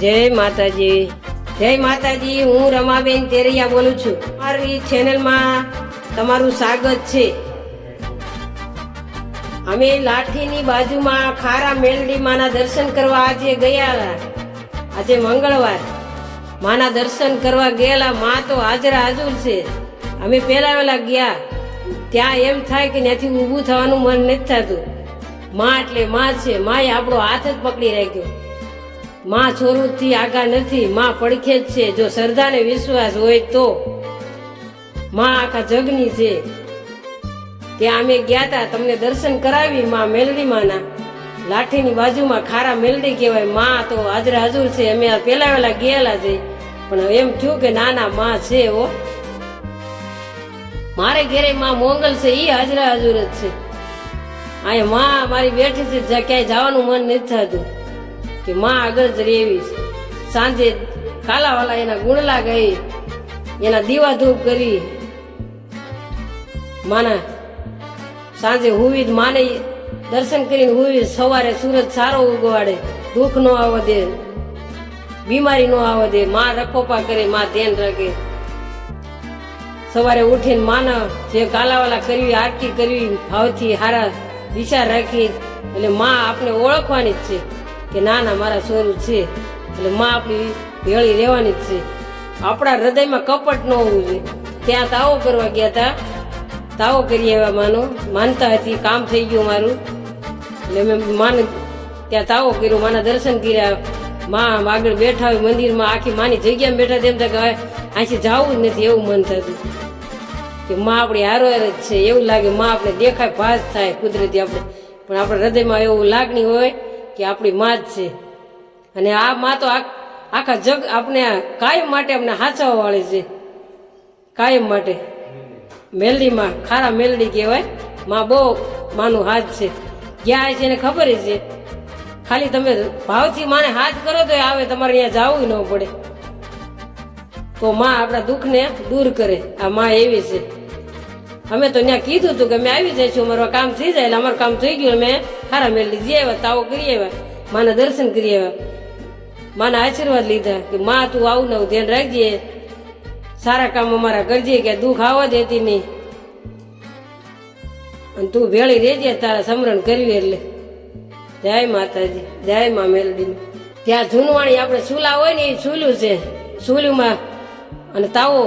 જય માતાજી. જય માતાજી, હું રમાબેન તેરૈયા બોલું છું. મારી ચેનલમાં તમારું સ્વાગત છે. અમે લાઠીની બાજુમાં ખારા મેલડી માના દર્શન કરવા આજે ગયા. આજે મંગળવાર. માના દર્શન કરવા ગયેલા માં તો હાજર હાજર છે. અમે પહેલા વેલા ગયા. ત્યાં એમ થાય કે ત્યાંથી ઊભું થવાનું મન નથી થતું. માં એટલે માં છે. માએ આપણો હાથ જ પકડી રાખ્યો. માં છોરુથી આગા નથી, માં પડખે જ છે. જો શ્રદ્ધાને વિશ્વાસ હોય તો માં આખા જગની છે. ત્યાં અમે ગયા તા, તમને દર્શન કરાવી માં મેલડી માના લાઠીની બાજુમાં ખારા મેલડી કહેવાય, માં તો હાજર હાજર છે, અમે પેલા વેલા ગયેલા છે. પણ એમ થયું કે નાના માં છે ઓ મારે ઘેરે માં મોંગલ છે એ હાજરા હાજર જ છે. અહીંયા માં મારી બેઠી છે ક્યાંય જવાનું મન નથી થતું. કે માં આગળ જ રેવી સાંજે કાલાવાલા એના ગુણલા ગઈ, એના દીવા ધૂપ કરી. માના સાંજે હુવી જ માને દર્શન કરીને હુવી સવારે સૂરજ સારો ઉગવાડે, દુઃખ નો આવવા દે, બીમારી નો આવવા દે, માં રખોપા કરે, માં ધ્યાન રાખે. સવારે ઉઠીને માના જે કાલાવાલા કરવી, આરતી કરવી, ભાવથી હારા વિચાર રાખી, એટલે માં આપણે ઓળખવાની જ છે. કે ના ના મારા છોરું છે. એટલે માં આપણી ભેળી રહેવાની જ છે. આપણા હૃદયમાં કપટ ન હોવું જોઈએ. ત્યાં તાવો કરવા ગયા હતા તાવો કરી આવ્યા માનો. માનતા હતી, કામ થઈ ગયું મારું. એટલે મેં માન ત્યાં તાવો કર્યો. માના દર્શન કર્યા. માં આગળ બેઠા હોય મંદિરમાં. આખી માની જગ્યામાં બેઠા તેમ થાય કે હવે અહીંથી જવું જ નથી એવું મન થતું કે માં આપણી હારો હાર જ છે. એવું લાગે માં આપણે દેખાય, ભાસ થાય કુદરતી આપણે. પણ આપણા હૃદયમાં એવું લાગણી હોય કે આપણી માં જ છે. અને આ માં તો આખા જગ આપણે કાયમ માટે અમને હાચવવા વાળી છે. કાયમ માટે. મેલડીમાં ખારા મેલડી કહેવાય. માં બહુ માનું હાથ છે. ગયા છે એને ખબર છે. ખાલી તમે ભાવથી માને હાથ કરો તો આવે, તમારે અહીંયા જવું ન પડે. તો માં આપણા દુઃખને દૂર કરે. આ માં એવી છે. અમે તો ત્યાં કીધું હતું કે મેં આવી જઈશું, અમારું કામ થઈ જાય એટલે અમારું કામ થઈ ગયું, અમે સારા મેળવી લીધી આવ્યા, તાવો કરી આવ્યા, માના દર્શન કરી આવ્યા. માના આશીર્વાદ લીધા કે માં તું આવું ને આવું ધ્યાન રાખજે. સારા કામ અમારા કરજે કે દુઃખ આવવા દેતી નહીં. અને તું ભેળી રેજે તારા સમરણ કરવી એટલે. જય માતાજી, જય મા મેલડી ત્યાં જૂનવાણી આપણે ચૂલા હોય ને એ ચૂલું છે. ચૂલુમાં અને તાવો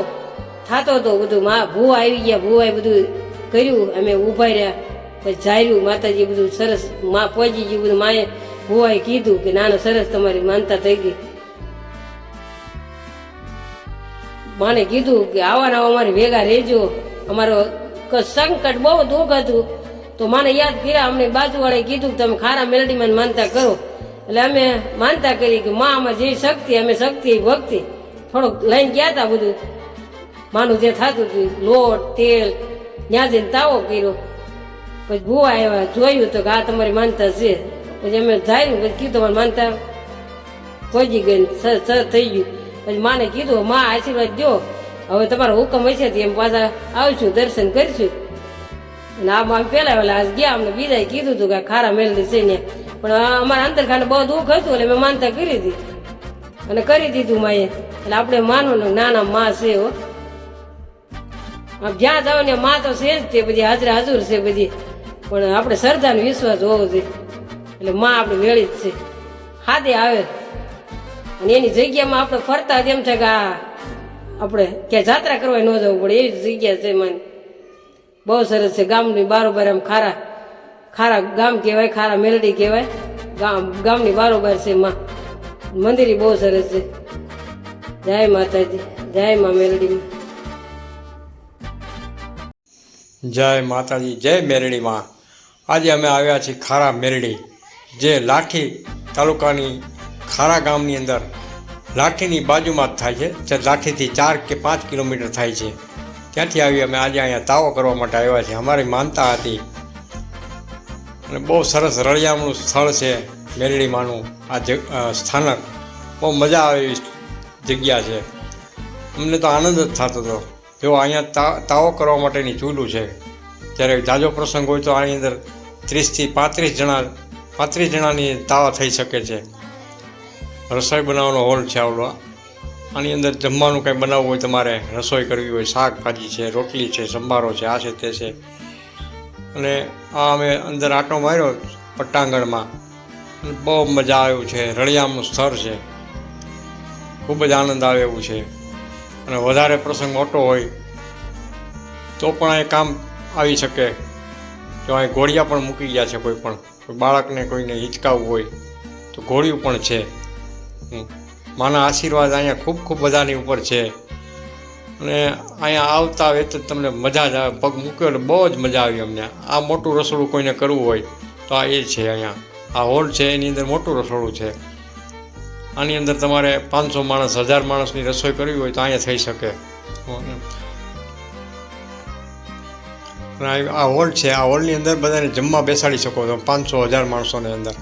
થાતો હતો બધું માં ભૂ આવી ગયા ભૂવાએ બધું કર્યું. અમે ઊભા રહ્યા, પછી જાર્યું માતાજી બધું સરસમાં પહોંચી ગયું, બધું માએ ભૂવાએ કીધું કે નાનો સરસ તમારી માનતા થઈ ગઈ. માને કીધું કે આવા ને આવા અમારી ભેગા રહેજો. અમારો સંકટ બહુ દુઃખ હતું. તો મને યાદ કર્યા, અમને બાજુવાળાએ કીધું તમે ખારા મેલડીમાં માનતા કરો. એટલે અમે માનતા કરી કે માં અમે જે શક્તિ, અમે શક્તિ, ભક્તિ. થોડોક લઈને ગયા હતા બધું. માનું જે થતું હતું, લોટ, તેલ, ત્યાં જઈને તાવો કર્યો. પછી ભૂવા આવ્યા, જોયું તો કે આ તમારી માનતા છે. પછી અમે ધાર્યું, પછી કીધું મને માનતા પહોંચી ગઈ ને સર થઈ ગયું. પછી માને કીધું માં આશીર્વાદ દો હવે તમારો હુકમ હશે તો એમ પાછા આવશું, દર્શન કરીશું. અને આ માં પેલા વેલા આજ ગયા, અમને બીજાએ કીધું હતું કે ખારા મેળવી છે ને. પણ અમારા અંતરખાને બહુ દુઃખ હતું, એટલે મેં માનતા કરી હતી અને કરી દીધું માએ. એટલે આપણે માનવાનું નાના માં છે હો. જ્યાં જાઓ ને માં તો છે જ તે બધી હાજરા હાજર છે બધી. પણ આપણે શ્રદ્ધા અને વિશ્વાસ હોવો જોઈએ. એટલે માં આપણે વેળી જ છે. હાથે આવે. અને એની જગ્યામાં આપણે ફરતા એમ છે કે આ આપણે ક્યાં જાત્રા કરવા ન જવું પડે. એવી જગ્યા છે મને. બહુ સરસ છે. ગામની બારોબાર આમ ખારા ખારા ગામ કહેવાય, ખારા મેલડી કહેવાય. ગામ, ગામની બારોબાર છે માં. મંદિર બહુ સરસ છે. જય માતાજી. જય મા મેલડીમાં જય માતાજી, જય મેરડીમાં આજે અમે આવ્યા છીએ ખારા મેરડી, જે લાઠી તાલુકાની ખારા ગામની અંદર લાઠીની બાજુમાં જ થાય છે, જે લાઠીથી ચાર કે પાંચ કિલોમીટર થાય છે. ત્યાંથી આવી અમે આજે અહીંયા તાવો કરવા માટે આવ્યા છીએ. અમારી માનતા હતી. અને બહુ સરસ રળિયામણું સ્થળ છે મેરડીમાંનું. આ જ સ્થાનક. બહુ મજા આવે એવી જગ્યા છે. અમને તો આનંદ જ થતો હતો. જો અહીંયા તાવો કરવા માટેની ચૂલું છે. જ્યારે જાજો પ્રસંગ હોય તો આની અંદર ત્રીસથી પાંત્રીસ જણા, પાંત્રીસ જણાની તાવા થઈ શકે છે. રસોઈ બનાવવાનો હોલ છે આવડો આની અંદર જમવાનું કંઈ બનાવવું હોય તમારે રસોઈ કરવી હોય, શાકભાજી છે, રોટલી છે, સંભારો છે, આ છે તે છે. અને આ અમે અંદર આંટો માર્યો પટ્ટાંગણમાં. બહુ મજા આવ્યું છે, રળિયામનું સ્થળ છે. ખૂબ જ આનંદ આવે એવું છે. અને વધારે પ્રસંગ મોટો હોય, તો પણ અહીં કામ આવી શકે. જો અહીં ઘોડિયા પણ મૂકી ગયા છે કોઈ પણ બાળકને કોઈને હિંચકાવવું હોય, તો ઘોડિયું પણ છે. માના આશીર્વાદ અહીંયા ખૂબ ખૂબ બધાની ઉપર છે. અને અહીંયા આવતા વેત તો તમને મજા જ આવે. પગ મૂક્યો એટલે બહુ જ મજા આવી અમને. આ મોટું રસોડું કોઈને કરવું હોય, તો આ એ છે અહીંયા. આ હોલ છે, એની અંદર મોટું રસોડું છે. આની અંદર તમારે પાંચસો માણસ, હજાર માણસની રસોઈ કરવી હોય તો અહીંયા થઈ શકે. આ હોલ છે, આ હોલની અંદર બધાને જમવા બેસાડી શકો છો, પાંચસો, હજાર માણસોની અંદર.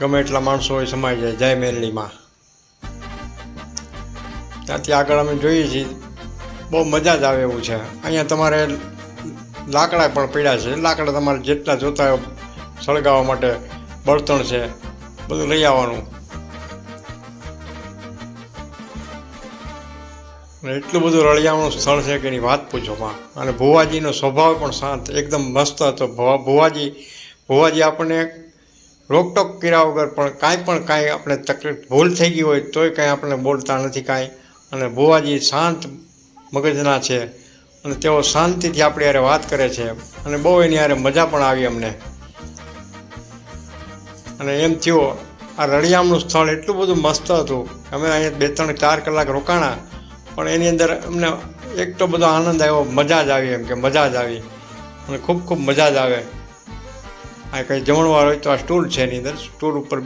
ગમે એટલા માણસો હોય સમાઈ જાય, જય મેરડીમાં. ત્યાંથી આગળ અમે જોઈએ છીએ, બહુ મજા જ આવે એવું છે. અહીંયા તમારે લાકડા પણ પડ્યા છે, લાકડા તમારે જેટલા જોતા હોય સળગાવવા માટે બળતણ છે. બધું લઈ આવવાનું. એટલું બધું રળિયામણું સ્થળ છે કે એની વાત પૂછોમાં અને ભુવાજીનો સ્વભાવ પણ શાંત, એકદમ મસ્ત હતો. ભુવા- ભુવાજી ભુવાજી આપણને રોકટોક કર્યા વગર પણ કાંઈ પણ કાંઈ આપણે તકલીફ, ભૂલ થઈ ગઈ હોય તોય કાંઈ આપણને બોલતા નથી કાંઈ. અને ભુવાજી શાંત મગજના છે અને તેઓ શાંતિથી આપણી યારે વાત કરે છે. અને બહુ એની યારે મજા પણ આવી અમને. અને એમ થયો, આ રળિયામનું સ્થળ એટલું બધું મસ્ત હતું. અમે અહીંયા બે ત્રણ ચાર કલાક રોકાણા, પણ એની અંદર અમને એક તો બધો આનંદ આવ્યો, મજા જ આવી એમ કે મજા જ આવી. અને ખૂબ ખૂબ મજા જ આવે. આ કંઈ જમણવાર હોય તો આ સ્ટૂલ છે એની અંદર. સ્ટૂલ ઉપર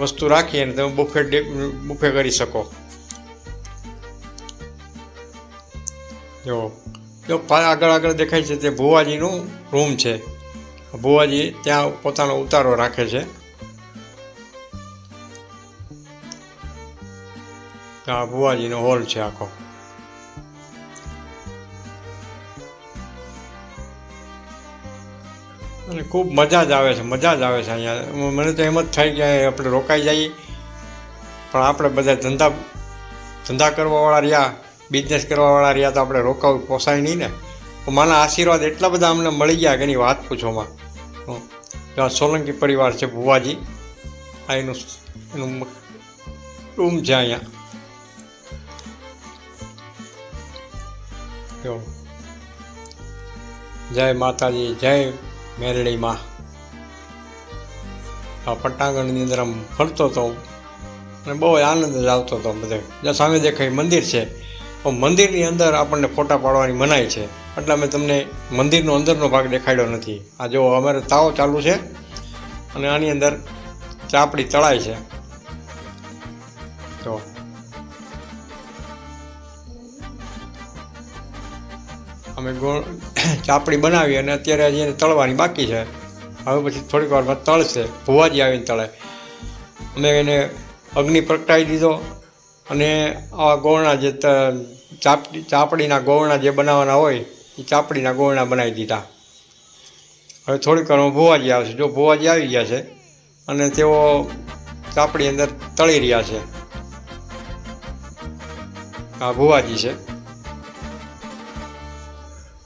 વસ્તુ રાખી અને તમે બુફે બુફે કરી શકો. જો જો આગળ આગળ દેખાય છે તે ભુવાજીનું રૂમ છે. ભુવાજી ત્યાં પોતાનો ઉતારો રાખે છે. આ ભુવાજીનો હોલ છે આખો. અને ખૂબ મજા જ આવે છે, મજા જ આવે છે અહીંયા. મને તો એમ જ થાય કે આપણે રોકાઈ જઈએ. પણ આપણે બધા ધંધા ધંધા કરવાવાળા રહ્યા બિઝનેસ કરવાવાળા રહ્યા તો આપણે રોકાવું પોસાય નહીં ને. માના આશીર્વાદ એટલા બધા અમને મળી ગયા કે એની વાત પૂછોમાં આ સોલંકી પરિવાર છે ભુવાજી. આ એનું એનું રૂમ છે અહીંયા. જય માતાજી, જય મેરડીમાં આ પટ્ટાંગણની અંદર આમ ફરતો હતો. અને બહુ આનંદ જ આવતો હતો બધે. જ્યાં સામે દેખાય મંદિર છે. મંદિરની અંદર આપણને ફોટા પાડવાની મનાઈ છે. એટલે અમે તમને મંદિરનો અંદરનો ભાગ દેખાડ્યો નથી. આ જો અમારે તાવ ચાલુ છે અને આની અંદર ચાપડી તળાય છે. તો અમે ગોળ ચાપડી બનાવી અને અત્યારે હજી એને તળવાની બાકી છે. હવે પછી થોડીક વારમાં તળશે. ભુવાજી આવીને તળે. અમે એને અગ્નિ પ્રગટાવી દીધો અને આવા ગોળના જે ચાપડી ચાપડીના ગોળના જે બનાવવાના હોય એ ચાપડીના ગોળના બનાવી દીધા. હવે થોડીક વારમાં ભુવાજી આવશે જો ભુવાજી આવી ગયા છે અને તેઓ ચાપડી અંદર તળી રહ્યા છે. આ ભુવાજી છે.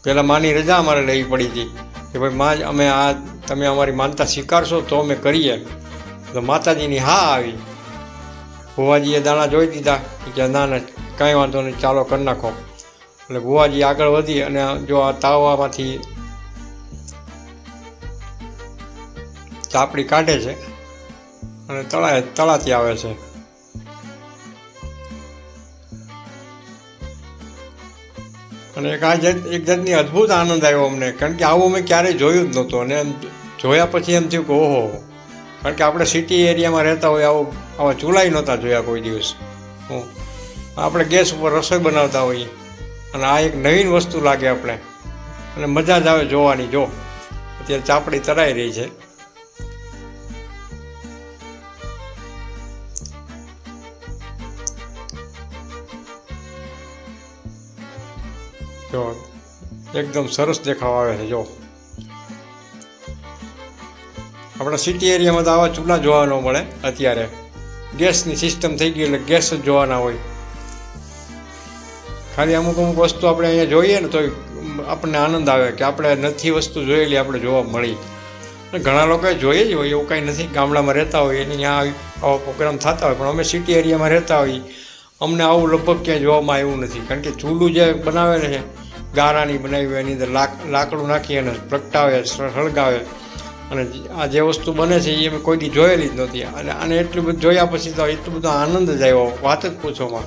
પહેલાં માની રજા અમારે લેવી પડી હતી કે ભાઈ માં અમે આ તમે અમારી માનતા સ્વીકારશો તો અમે કરીએ. તો માતાજીની હા આવી. ભુવાજીએ દાણા જોઈ દીધા. કે ના ના, કાંઈ વાંધો નહીં, ચાલો કરી નાખો. એટલે ભુવાજી આગળ વધી અને જો આ તાવામાંથી ચાપડી કાઢે છે અને તળા તળાતી આવે છે. અને એક આ જાત, એક જાતની અદ્ભુત આનંદ આવ્યો અમને, કારણ કે આવું અમે ક્યારેય જોયું જ નહોતું. અને જોયા પછી એમ થયું કે ઓહો, કારણ કે આપણે સિટી એરિયામાં રહેતા હોય, આવો, આવા ચૂલાઈ નહોતા જોયા કોઈ દિવસ. આપણે ગેસ ઉપર રસોઈ બનાવતા હોઈએ. અને આ એક નવીન વસ્તુ લાગે આપણે. અને મજા જ આવે જોવાની, જો. અત્યારે ચાપડી તરાઈ રહી છે. જો, એકદમ સરસ દેખાવ આવે છે, જો. આપણા સિટી એરિયામાં તો આવા ચૂલા જોવા ન મળે અત્યારે. ગેસની સિસ્ટમ થઈ ગઈ એટલે ગેસ જ જોવાના હોય. ખાલી અમુક અમુક વસ્તુ આપણે અહીંયા જોઈએ ને તો આપણને આનંદ આવે કે આપણે નથી વસ્તુ જોયેલી, આપણે જોવા મળી. ઘણા લોકોએ જોઈએ જ હોય એવું કાંઈ નથી ગામડામાં રહેતા હોય, એની ત્યાં આવા પ્રોગ્રામ થતા હોય, પણ અમે સિટી એરિયામાં રહેતા હોઈએ. અમને આવું લગભગ ક્યાંય જોવામાં આવ્યું નથી. કારણ કે ચૂલું જે બનાવે છે, ગારાની બનાવી હોય, એની અંદર લાક લાકડું નાખી અને પ્રગટાવે સળગાવે અને આ જે વસ્તુ બને છે એ મેં કોઈ દી જોયેલી જ નહોતી અને અને એટલું બધું જોયા પછી તો એટલો બધો આનંદ જ આવ્યો, વાત જ પૂછોમાં.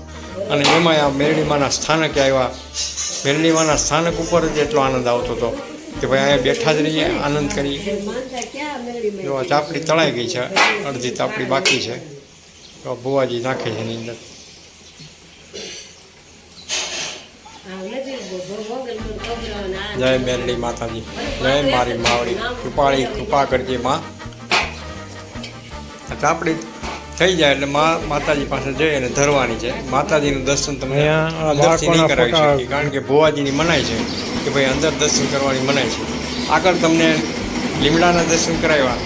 અને એમાં આ મેરડીમાના સ્થાનકે આવ્યા. મેરડીમાના સ્થાનક ઉપર જ એટલો આનંદ આવતો હતો કે ભાઈ અહીંયા બેઠા જ રહીએ, આનંદ કરી જો ચાપડી તળાઈ ગઈ છે, અડધી ચાપડી બાકી છે. તો ભુવાજી નાખે છે એની અંદર. જય મેરડી માતાજી. જય મારી માવડી. કૃપાળી કૃપા કરજે માં. આપણી થઈ જાય એટલે મા માતાજી પાસે જઈ અને ધરવાની છે. માતાજીનું દર્શન તમે અંદરથી નહીં કરાવી શકીએ કારણ કે ભુવાજીની મનાય છે કે ભાઈ અંદર દર્શન કરવાની મનાય છે. આગળ તમને લીમડાના દર્શન કરાવ્યા.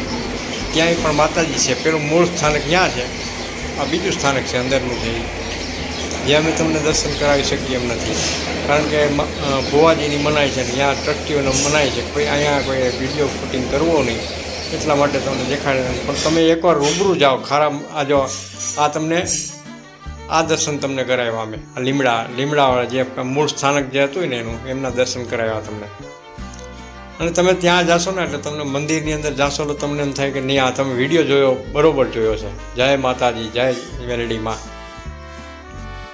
ત્યાંય પણ માતાજી છે. પેલું મૂળ સ્થાનક ક્યાં છે. આ બીજું સ્થાનક છે અંદરનું છે. જે અમે તમને દર્શન કરાવી શકીએ એમ નથી. કારણ કે ભુવાજીની મનાય છે ને ત્યાં ટ્રસ્ટીઓને મનાય છે કોઈ અહીંયા કોઈ વીડિયો શૂટિંગ કરવો નહીં. એટલા માટે તમને દેખાડે પણ તમે એકવાર રૂબરૂ જાઓ, ખારા આ જો, આ તમને, આ દર્શન તમને કરાવ્યા અમે. આ લીમડા, લીમડાવાળા જે મૂળ સ્થાનક જે હતું ને એનું, એમના દર્શન કરાવ્યા તમને. અને તમે ત્યાં જાશો ને એટલે તમને મંદિરની અંદર જાશો તો તમને એમ થાય કે નહીં, આ તમે વીડિયો જોયો, બરોબર જોયો છે. જય માતાજી, જય મેલડી માં